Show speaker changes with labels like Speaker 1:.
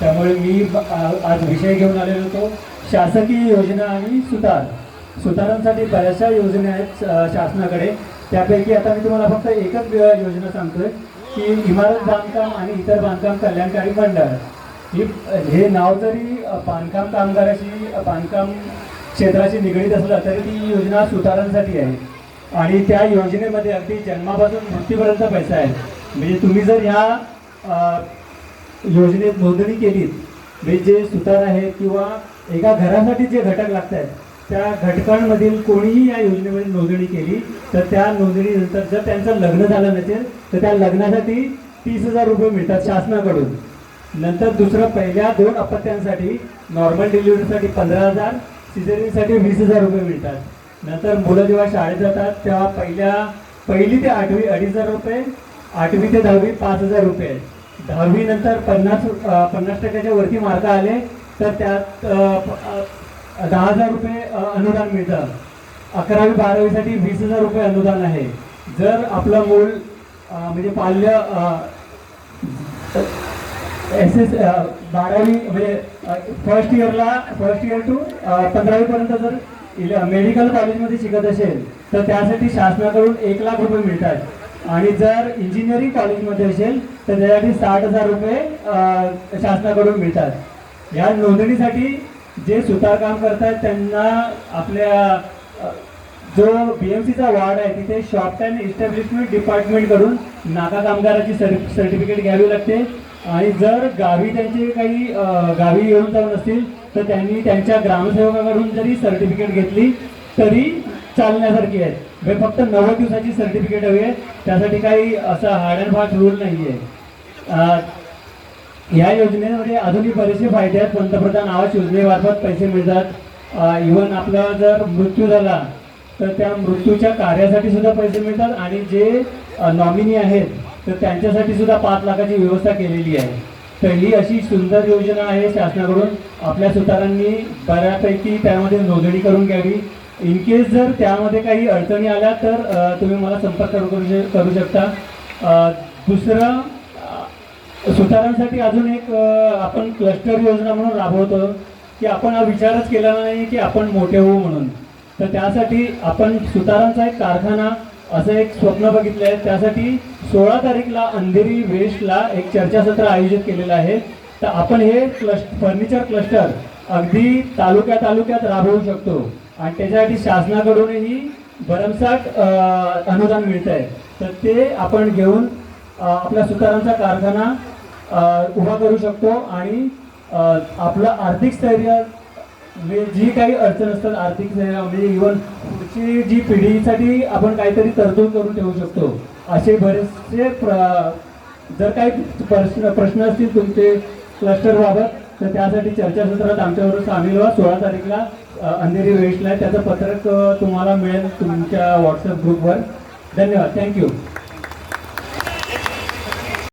Speaker 1: त्यामुळे मी आज विषय घेऊन आलेलो होतो शासकीय योजना आणि सुतार. सुतारांसाठी बऱ्याचशा योजना आहेत शासनाकडे. त्यापैकी आता मी तुम्हाला फक्त एकच योजना सांगतोय की इमारत बांधकाम आणि इतर बांधकाम कल्याणकारी मंडळ. ही हे नाव जरी बांधकाम कामगाराशी बांधकाम क्षेत्राशी निगडीत असलं तरी ती योजना सुतारांसाठी आहे. आणि त्या योजनेमध्ये अगदी जन्मापासून मृत्यूपर्यंत पैसा आहे. म्हणजे तुम्ही जर ह्या योजनेत नोंदणी केलीत म्हणजे जे सुतार आहेत किंवा एका घरासाठी जे घटक लागत आहेत त्या घटकांमधील कोणीही या योजनेमध्ये नोंदणी केली तर त्या नोंदणीनंतर जर त्यांचं लग्न झालं नसेल तर त्या लग्नासाठी तीस हजार रुपये मिळतात शासनाकडून. नंतर दुसरं पहिल्या दोन अपत्यांसाठी नॉर्मल डिलिव्हरीसाठी पंधरा हजार सिझेरियनसाठी वीस हजार रुपये मिळतात. नंतर मुलं जेव्हा शाळेत जातात तेव्हा पहिल्या पहिली ते आठवी अडीच हजार रुपये आठवी ते दहावी पाच हजार रुपये दहावी नंतर पन्नास पन्नास टक्क्याच्या वरती मार्क आले तर त्यात दहा हजार रुपये अनुदान मिळतं. अकरावी बारावीसाठी वीस हजार रुपये अनुदान आहे. जर आपलं मूल म्हणजे पाल्य एस एस बारावी म्हणजे फर्स्ट इयरला फर्स्ट इयर टू पंधरावीपर्यंत जर मेडिकल कॉलेजमध्ये शिकत असेल तर त्यासाठी शासनाकडून एक लाख रुपये मिळतात. आणि जर इंजिनिअरिंग कॉलेजमध्ये असेल तर त्यासाठी साठ हजार रुपये शासनाकडून मिळतात. या नोंदणीसाठी जे सुतार काम करतात त्यांना आपल्या जो बी एम सीचा वार्ड आहे तिथे शॉप अँड इस्टॅब्लिशमेंट डिपार्टमेंटकडून नाका कामगाराची सर सर्टिफिकेट घ्यावी लागते. आणि जर गावी त्यांचे काही गावी येऊन जाऊन असतील तर त्यांनी त्यांच्या ग्रामसेवकाकडून जरी सर्टिफिकेट घेतली तरी चालण्यासारखी आहेत. म्हणजे फक्त नव्वद दिवसाची सर्टिफिकेट हवी आहे. त्यासाठी काही असा हार्ड अँड फास्ट रूल नाही आहे या योजनेमध्ये अजूनही बरेचसे फायदे आहेत. पंतप्रधान आवास योजनेमार्फत पैसे मिळतात. इवन आपला जर मृत्यू झाला तर त्या मृत्यूच्या कार्यासाठी सुद्धा पैसे मिळतात. आणि जे नॉमिनी आहेत तर त्यांच्यासाठी सुद्धा पाच लाखाची व्यवस्था केलेली आहे. तर ही अशी सुंदर योजना आहे. शासनाकडून आपल्या सुतारांनी बऱ्यापैकी त्यामध्ये नोंदणी करून घ्यावी. इन केस जर त्यामध्ये काही अडचणी आल्या तर तुम्ही मला संपर्क करू करू करू शकता. दुसरं सुतारांसाठी अजून एक आपण क्लस्टर योजना म्हणून राबवतो की आपण हा विचारच केला नाही की आपण मोठे होऊ म्हणून. तर त्यासाठी आपण सुतारांचा एक कारखाना असं एक स्वप्न बघितलं आहे त्यासाठी सोळा तारीखला अंधेरी वेस्टला एक चर्चासत्र आयोजित केलेलं आहे. तर आपण हे क्लस्ट फर्निचर क्लस्टर अगदी तालुक्या तालुक्यात राबवू शकतो. आणि त्याच्यासाठी शासनाकडूनही भरमसाठ अनुदान मिळत आहे तर ते आपण घेऊन आपल्या सुतारांचा कारखाना उभा करू शकतो आणि आपलं आर्थिक स्थैर्य म्हणजे जी काही अडचण असतात आर्थिक स्थैर्य म्हणजे इव्हन पुढची जी पिढीसाठी आपण काहीतरी तरतूद करून ठेवू शकतो. असे बरेचसे प्र जर काही प्रश्न प्रश्न असतील तुमचे क्लस्टरबाबत तर त्यासाठी चर्चासत्रात आमच्याबरोबर सामील व्हा. सोळा तारीखला अंधेरी वेस्टला आहे. त्याचं पत्रक तुम्हाला मिळेल तुमच्या व्हॉट्सअप ग्रुपवर धन्यवाद. थँक्यू